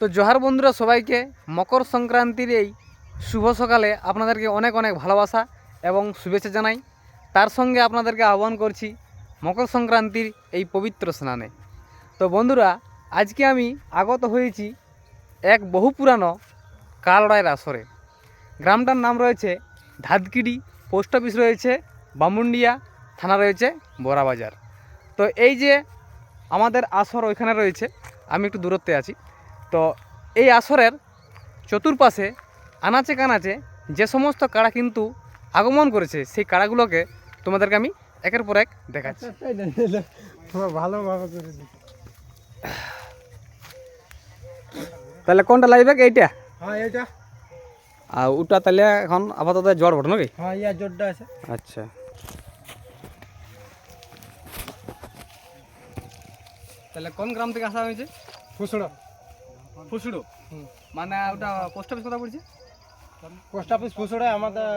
তো জোহার বন্ধুরা, সবাইকে মকর সংক্রান্তির এই শুভ সকালে আপনাদেরকে অনেক অনেক ভালোবাসা এবং শুভেচ্ছা জানাই। তার সঙ্গে আপনাদেরকে আহ্বান করছি মকর সংক্রান্তির এই পবিত্র স্নানে। তো বন্ধুরা, আজকে আমি আগত হয়েছি এক বহু পুরানো কালড়াইয়ের আসরে। গ্রামটার নাম রয়েছে ধাদকিডি পোস্ট অফিস রয়েছে বামুন্ডিয়া, থানা রয়েছে বড়াবাজার। তো এই যে আমাদের আসর ওইখানে রয়েছে, আমি একটু দূরত্বে আছি। তো এই আসরের চতুর্পাশে আনাচে কানাচে যে সমস্ত কাড়া কিন্তু আগমন করেছে সেই কাড়াগুলোকে তোমাদেরকে আমি একের পর এক দেখাচ্ছি। ভালোভাবে করে তাহলে কোনটা লাগবে এইটা? হ্যাঁ এটা আর ওটা তাহলে এখন আপাতত জ্বর বটে নাকি? হ্যাঁ ইয়া আছে। আচ্ছা। তাহলে কোন গ্রাম থেকে আসা হয়েছে? ফুসড়ো ফুসুড়ো? মানে ওটা পোস্ট অফিস কথা বলছে পোস্ট অফিস ফুসড়ে আমাদের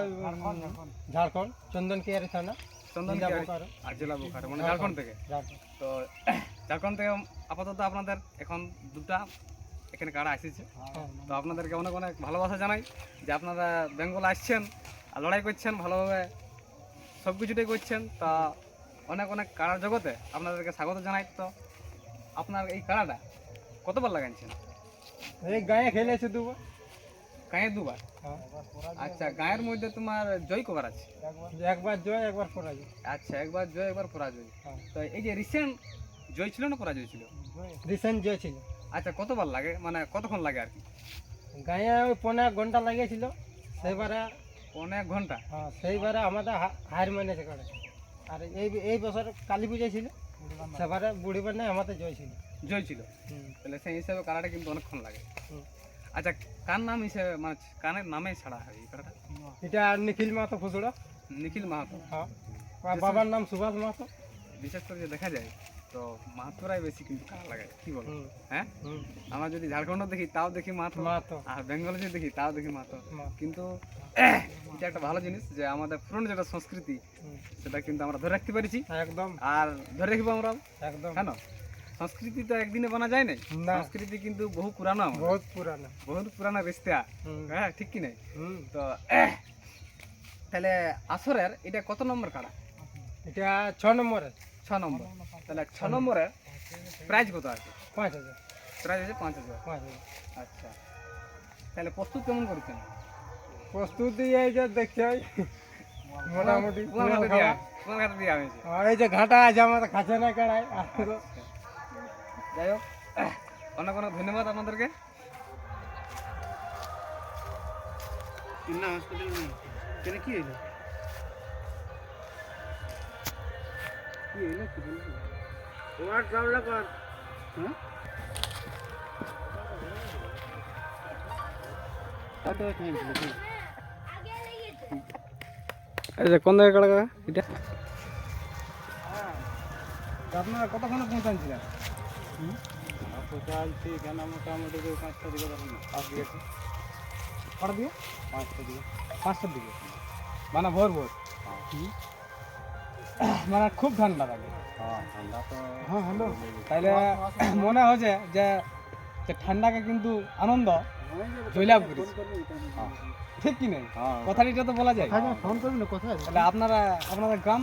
ঝাড়খণ্ড চন্দন কেয়ারি থানা চন্দন। আর জেলা বোকারো মানে ঝাড়খণ্ড থেকে? তো ঝাড়খণ্ড থেকে আপাতত আপনাদের এখন দুটা এখানে কারা এসেছে হ্যাঁ। তো আপনাদেরকে অনেক অনেক ভালোবাসা জানাই যে আপনারা বেঙ্গল আসছেন আর লড়াই করছেন ভালোভাবে সব কিছুটাই করছেন তা অনেক অনেক কাড়ার জগতে আপনাদেরকে স্বাগত জানাই। তো আপনার এই কারাটা কতবার লাগাইছেন? এই গায়ে খেলেছে দুবার। গায়ে দুবার? হ্যাঁ। আচ্ছা গায়ের মধ্যে তোমার জয় কবার আছে? একবার জয় একবার পরাজয়। আচ্ছা একবার জয় একবার পরাজয়। হ্যাঁ। তো এই যে রিসেন্ট জয় ছিল না পরাজয় ছিল? রিসেন্ট জয় ছিল। আচ্ছা কতবার লাগে? মানে কতক্ষণ লাগে আর কি? গায়ে ওই পনেরো এক ঘণ্টা লাগিয়েছিল সেইবারে অনেক ঘণ্টা? হ্যাঁ সেইবারে আমাদের হার মেনেছে কাড়ে আর এই এই বছর কালী পূজা ছিল সেবারে বুড়ি বান্নায় আমাদের জয় ছিল। জয় ছিল। তাহলে সেই হিসাবে কারাটা কিন্তু অনেকক্ষণ লাগে। আচ্ছা কার নাম হিসেবে মানে কানের নামে ছাড়া হয় এই কারাটা এটা নিখিল মাহাতো ফুসড়ো নিখিল মাহাতো। হ্যাঁ। বাবার নাম সুভাষ মাহাতো। বিশেষ করে যে দেখা যায় তো মাহাতোরাই বেশি কিন্তু কারা লাগে কি বলো? হ্যাঁ? আমরা যদি ঝাড়খণ্ড দেখি তাও দেখি মাহাতো। মাহাতো। আর বেঙ্গলে যদি দেখি তাও দেখি মাহাতো। কিন্তু এটা একটা ভালো জিনিস যে আমাদের পুরনো যেটা সংস্কৃতি সেটা কিন্তু আমরা ধরে রাখতে পেরেছি। একদম। আর ধরে রাখব আমরা। একদম। কেন? সংস্কৃতি তো একদিনে বানা যায় না। সংস্কৃতি কিন্তু বহু পুরানো। বহুত পুরানা। বহুত পুরানা রিস্তা হ্যাঁ ঠিক কি নাই? হুম। তো তাহলে আসরের এটা কত নম্বর কাড়া? এটা ছ নম্বরে ছ নম্বর। তাহলে ছ নম্বরের প্রাইজ কত আছে? পাঁচ হাজার। প্রাইজ আছে পাঁচ হাজার। পাঁচ হাজার। আচ্ছা। তাহলে প্রস্তুত কেমন করেছেন? প্রস্তুতি এই যে দেখতে হয় মোটামুটি কোন ঘাটে দিয়া হয়েছে। আর এই যে ঘাটা আছে আমাদের কাছে না তো যাই হোক অনেক অনেক ধন্যবাদ আপনাদেরকে। না হসপিটাল কেন কি হইল? কি হইল কি বলছো? ওয়ার্ড গাবলা কর। হ্যাঁ? যে কোন জায়গায় কাড়া এটা? আপনারা কতক্ষণে পৌঁছাচ্ছিলেন মোটামুটি ওই পাঁচটা দিকে কটার দিকে পাঁচটা দিকে পাঁচটার দিকে মানে ভোর ভোর মানে খুব ঠান্ডা লাগে হ্যাঁ হ্যাঁ হ্যালো তাইলে মনে হচ্ছে যে ঠান্ডাকে কিন্তু আনন্দ জয়লাভ ঠিক কি নেই হ্যাঁ কথাটিটা তো বলা যায় ফোন করবি তাহলে আপনারা আপনাদের গ্রাম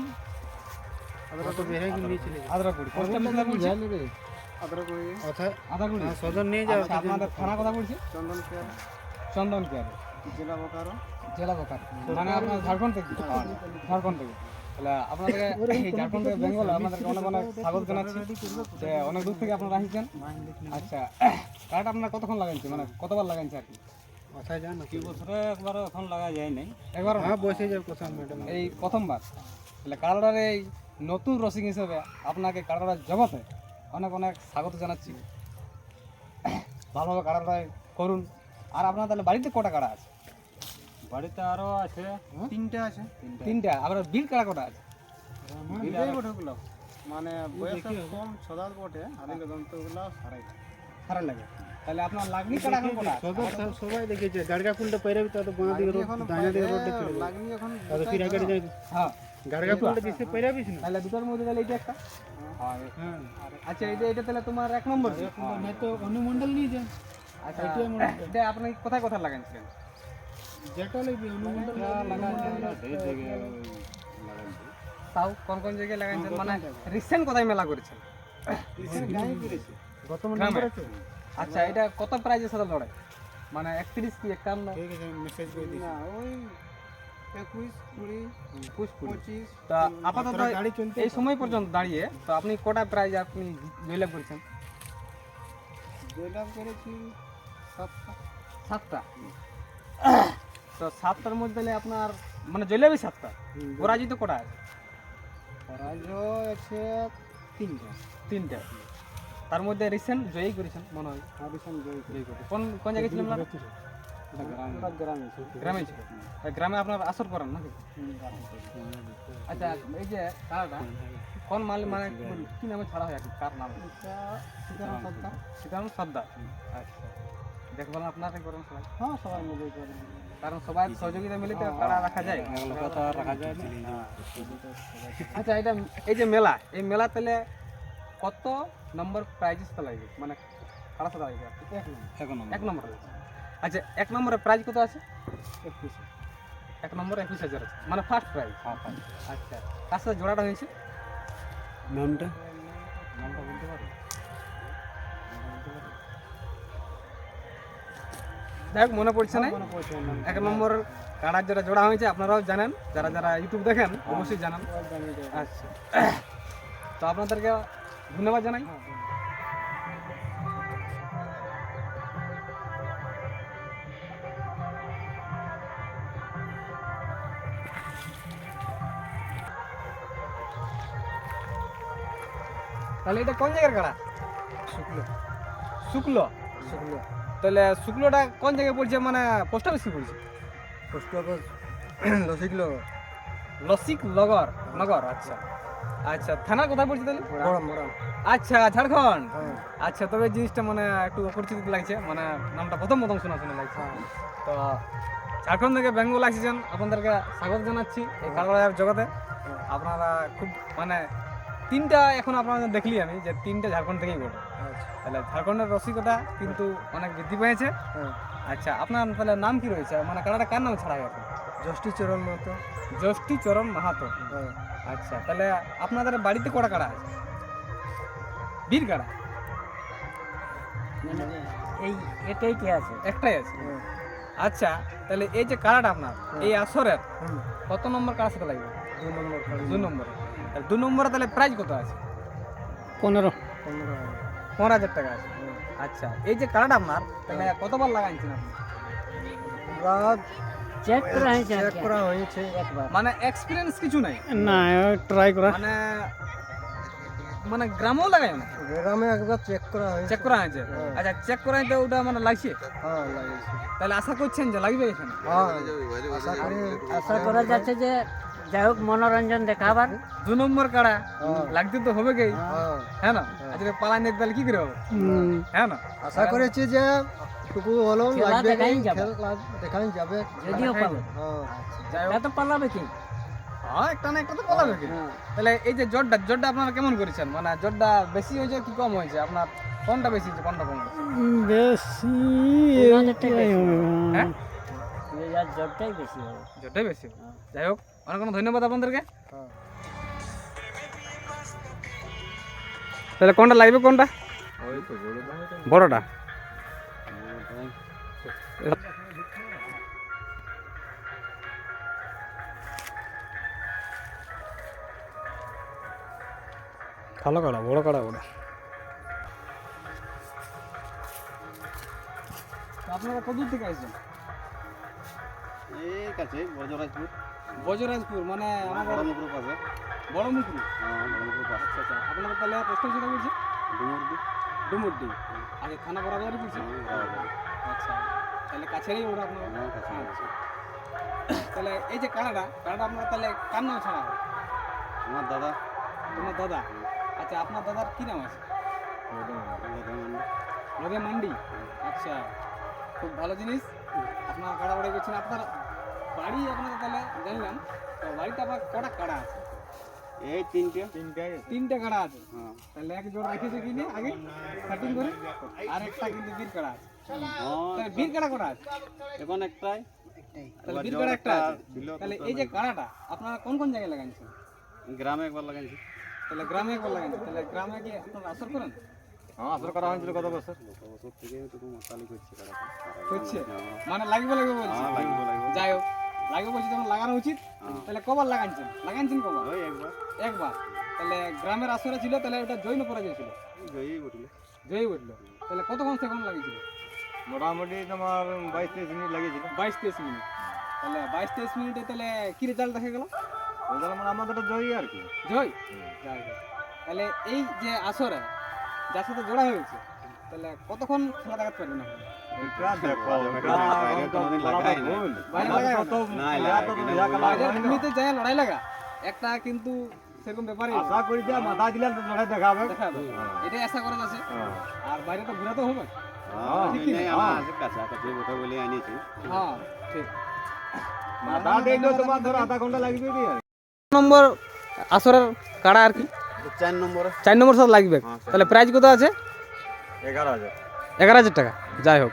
আদ্রাকুড়ি পোস্ট কোথায় আদ্রাকুড়ি সদর নিয়ে যাও আচ্ছা, আপনাদের থানা কথা পড়ছে? চন্দন কেয়ার। চন্দন কেয়ারে। জেলা বোকারো। জেলা বোকার। মানে আপনার ঝাড়খণ্ড থেকে? ঝাড়খণ্ড থেকে। তাহলে আপনাদেরকে এই ঝাড়খণ্ড থেকে বেঙ্গল আপনাদেরকে অনেক অনেক স্বাগত জানাচ্ছি। যে অনেক দূর থেকে আপনারা আসছেন। আচ্ছা কার্ড আপনারা কতক্ষণ লাগাইছে? মানে কতবার লাগাইছে আর কি? কোথায় জানো? কি বছরে একবার এখন লাগা যায় নাই। একবার হ্যাঁ বসে যাও কোথাও ম্যাডাম? এই প্রথমবার। তাহলে কানাডার এই নতুন রসিং হিসেবে আপনাকে কানাডার জগতে অনেক অনেক স্বাগত জানাচ্ছি। ভালোভাবে কানাডায় করুন। আর আপনার তাহলে বাড়িতে কটা কাড়া আছে? বাড়িতে আরও আছে তিনটে আছে। তিনটা। আপনার বিল কাড়া কটা আছে? মানে বয়স কম সদাত বটে আর এই দন্তগুলো সারাই খারাপ লাগে। তাহলে আপনার লাগনি কাড়া এখন কটা সবাই দেখেছে। গাড়গা ফুলটা পরে তো তো বাঁ দিকে রোড ডাইনা দিকে রোড চলে লাগনি এখন তো ফির আগে হ্যাঁ। তাহলে দুটোর মধ্যে তাহলে এটা একটা? হ্যাঁ আচ্ছা এটা এটা তাহলে তোমার এক নম্বর না তো অনুমন্ডল নিয়ে যা আচ্ছা এটা আপনি কোথায় কোথায় লাগাইছিলেন? যেটা লাগবে লাগাইছি। তাও কোন কোন জায়গায় লাগাইছেন? মানে রিসেন্ট কোথায় মেলা করেছেন? গত? আচ্ছা এটা কত প্রাইজের সাথে লড়াই মানে একত্রিশ কি একান্ন? ঠিক আছে মেসেজ করে দিই ওই তা আপাতত এই সময় পর্যন্ত দাঁড়িয়ে তো আপনি কটা প্রাইজ আপনি জয়লাভ করেছেন? জয়লাভ করেছি সাতটা। সাতটা? তো সাতটার মধ্যে আপনার মানে জয়লাভই সাতটা। পরাজিত কটা? আছে পরাজয় আছে তিনটা। তিনটা। তার মধ্যে রিসেন্ট জয়ী করেছেন মনে হয়। আদিশন জয় জয়ী করেছেন। কোন কোন জায়গায় ছিলেন? গ্রাম। ছিল। গ্রামে আপনার আসর করেন নাকি? আচ্ছা এই যে কারাটা কোন মাল মানে কি নামে ছাড়া হয় কার নাম? সীতারাম সর্দার। সীতারাম সর্দার। আচ্ছা। দেখবেন আপনারা করেন সবাই? হ্যাঁ সবাই মিলে করে কারণ সবাই সহযোগিতা মিলে তো কারা রাখা যায়। রাখা যায় আচ্ছা এটা এই যে মেলা এই মেলা তাহলে কত নম্বর প্রাইজেস তো লাগবে মানে কারা সাথে লাগবে? এক নম্বর। এক নম্বর। আচ্ছা এক নম্বরে প্রাইজ কত আছে? একুশ এক নম্বর একুশ হাজার আছে। মানে ফার্স্ট প্রাইজ হ্যাঁ আচ্ছা কার সাথে জোড়াটা হয়েছে? নামটা? নামটা বলতে পারো? যাই হোক মনে পড়ছে না? নাম এক নম্বর কাড়ার যারা জোড়া হয়েছে আপনারাও জানেন। যারা যারা ইউটিউব দেখেন অবশ্যই জানান। আচ্ছা। তো আপনাদেরকে ধন্যবাদ জানাই। তাহলে এটা কোন জায়গার কাড়া? শুক্লো। শুক্লো? শুক্লো। তাহলে শুক্লোটা কোন জায়গায় পড়ছে? মানে পোস্ট অফিসে পড়ছে? পোস্ট অফিস লসিকলো লসিক নগর নগর আচ্ছা। আচ্ছা থানা কোথায় পড়ছে তাহলে? আচ্ছা ঝাড়খণ্ড। হ্যাঁ। আচ্ছা তবে জিনিসটা মানে একটু অপরিচিত লাগছে। মানে নামটা প্রথম প্রথম শোনা শোনা লাগছে। তো ঝাড়খণ্ড থেকে বেঙ্গল আসছেন। আপনাদেরকে স্বাগত জানাচ্ছি এই কালবাজার জগতে। আপনারা খুব মানে তিনটা এখন আপনারা দেখলি আমি যে তিনটা ঝাড়খণ্ড থেকেই বটে আচ্ছা। তাহলে ঝাড়খণ্ডের রসিকতা কিন্তু অনেক বৃদ্ধি পেয়েছে। হ্যাঁ। আচ্ছা আপনার তাহলে নাম কি রয়েছে? মানে কানাডা কার নাম ছাড়া গেছে? যষ্টি চরণ মতো জ্যোষ্ঠী চরণ মাহাতো। হ্যাঁ। আচ্ছা তাহলে আপনাদের বাড়িতে কটা কাড়া আছে? বীর কাড়া এই এটাই কি আছে? একটাই আছে। হ্যাঁ। আচ্ছা তাহলে এই যে কাড়াটা আপনার এই আসরের কত নম্বর কাড়ার সাথে লাগবে? দু নম্বর দু নম্বরে। তাহলে দু নম্বরে তাহলে প্রাইস কত আছে? পনেরো। পনেরো পনেরো হাজার টাকা আছে। আচ্ছা এই যে কাড়াটা আপনার তাহলে কতবার লাগাইছেন আপনি? চেক করা হয়েছে চেক করা হয়েছে একবার। মানে এক্সপিরিয়েন্স কিছু নাই? না ট্রাই করা। মানে মানে গ্রামেও লাগাই না? গ্রামে একবার চেক করা হয়েছে। চেক করা হয়েছে? হ্যাঁ। আচ্ছা চেক করা হয়েছে ওটা মানে লাগছে? হ্যাঁ লাগিয়েছে তাহলে আশা করছেন যে লাগবে এখানে? হ্যাঁ আশা করা যাচ্ছে যে যাই হোক মনোরঞ্জন দেখাবার। দু নম্বর কাড়া। হ্যাঁ। লাগতে তো হবে কি হ্যাঁ হ্যাঁ। না আজকে পালাই নিতে তাহলে কি করে হবে? হ্যাঁ না? আশা করেছি যে টুকু খেলা লাগবে দেখাই যাবে। যদিও পাবে। হ্যাঁ। তা পালাবে কি? হ্যাঁ একটা না একটা তো পালাবে কি? তাহলে এই যে জটটা জটটা আপনারা কেমন করেছেন? মানে জটটা বেশি হয়েছে কি কম হয়েছে? আপনার কোনটা বেশি হয়েছে কোনটা কম বেশি? হ্যাঁ? দুই হাজার জবটাই বেশি হবে। জটটাই বেশি যাই হোক অনেক অনেক ধন্যবাদ আপনাদেরকে। হ্যাঁ। তাহলে কোনটা লাগবে কোনটা? বড়টা। ভালো কাড়া বড় কাড়া ওটা আপনারা কত দূর থেকে আসছেন এই কাছে বজরাজপুর বজরাজপুর মানে আমার বড় বড়মুকুর পাশে বড় মুকুরি হ্যাঁ বড়মুকুর পাশে আচ্ছা আচ্ছা। আপনাদের তাহলে পোস্ট অফিসে বলছে ডুমুরদি ডুমুরডি। আগে থানা বরাবরই বলছে? আচ্ছা তাহলে কাছেরই ওটা আপনার হ্যাঁ, কাছে। তাহলে এই যে কানাডা কানাডা আপনার তাহলে কার নাম ছাড়া হয়? আমার দাদা। তোমার দাদা? আচ্ছা আপনার দাদার কি নাম আছে? রোগে মান্ডি আচ্ছা খুব ভালো জিনিস। আপনার কাড়া বাড়ি করছেন আপনার। বাড়ি আপনার তাহলে জানলাম তো বাড়িতে আপনার কটা কাড়া আছে? এই তিনটে। তিনটে। তিনটে কাড়া আছে? হ্যাঁ। তাহলে এক জোড় রেখেছে কিনে আগে কাটিং করে। আর একটা কিন্তু বীর কাড়া আছে। হ্যাঁ। বীর কাড়া কটা আছে? এখন একটাই। তাহলে বীর কাড়া একটা আছে। তাহলে এই যে কাড়াটা আপনারা কোন কোন জায়গায় লাগাইছেন? গ্রামে একবার লাগাইছি। তাহলে গ্রামে একবার লাগাইছেন। তাহলে গ্রামে কি আপনারা আসর করেন? হ্যাঁ আসলে করা হয়েছিল কত বছর। গত বছর থেকে তো মাতালি করছে কাড়াটা। করছে? মানে লাগবে লাগবে বলছি? হ্যাঁ লাগবে লাগবে। যাই হোক। লাগবে বলছি তখন লাগানো উচিত তাহলে কবার লাগাইছেন? লাগাইছেন কবার? ওই একবার। একবার? তাহলে গ্রামের আসরে ছিল তাহলে ওটা জৈন পরাজয় ছিল? জয়ী বটলে জয়ী উঠল। তাহলে কতক্ষণ সেখানে লাগিয়েছিল? মোটামুটি তোমার বাইশ তেইশ মিনিট লাগিয়েছিল। বাইশ তেইশ মিনিট। তাহলে বাইশ তেইশ মিনিটে তাহলে কি রেজাল্ট দেখা গেল? ওইগুলো মানে আমাদের জয়ী আর কি। জয়? তাহলে এই যে আসরে যার সাথে জোড়া হয়েছে তাহলে কতক্ষণ খেলা দেখাতে পারবেন আপনি? লড়াই লাগা একটা কিন্তু সেরকম ব্যাপারই না। আশা করি যে মাথা দিলে লড়াই দেখাবে এটাই আশা করা যাচ্ছে আর বাইরে তো হবে আছে আধা ঘণ্টা লাগবে নম্বর আসরের কাড়া আর কি? চার নম্বরে। চার নম্বর সাথে লাগবে। হ্যাঁ, তাহলে প্রাইজ কত আছে? এগারো হাজার। এগারো হাজার টাকা যাই হোক।